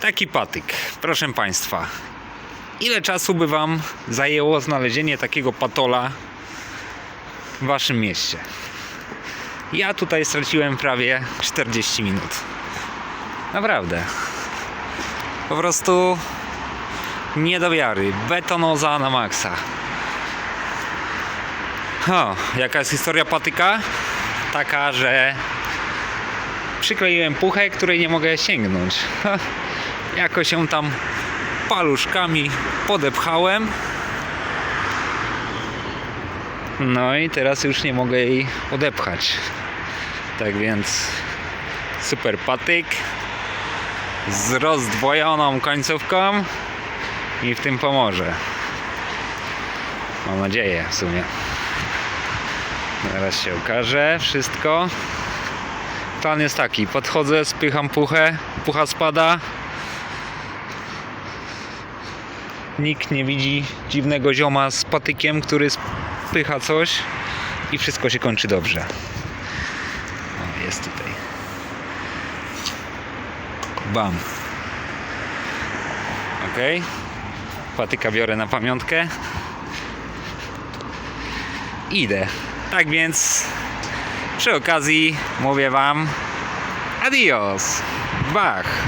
Taki patyk, proszę Państwa. Ile czasu by Wam zajęło znalezienie takiego patola w Waszym mieście? Ja tutaj straciłem prawie 40 minut. Naprawdę. Po prostu nie do wiary. Betonoza na maksa. O, jaka jest historia patyka? Taka, że przykleiłem puchę, której nie mogę sięgnąć. Jakoś ją tam paluszkami podepchałem. No i teraz już nie mogę jej odepchać. Tak więc super patyk z rozdwojoną końcówką i w tym pomoże. Mam nadzieję w sumie. Zaraz się okaże wszystko. Plan jest taki, podchodzę, spycham puchę, pucha spada. Nikt nie widzi dziwnego zioma z patykiem, który spycha coś i wszystko się kończy dobrze. O, jest tutaj. Bam. Ok. Patyka biorę na pamiątkę. Idę. Tak więc przy okazji mówię Wam adios. Bach.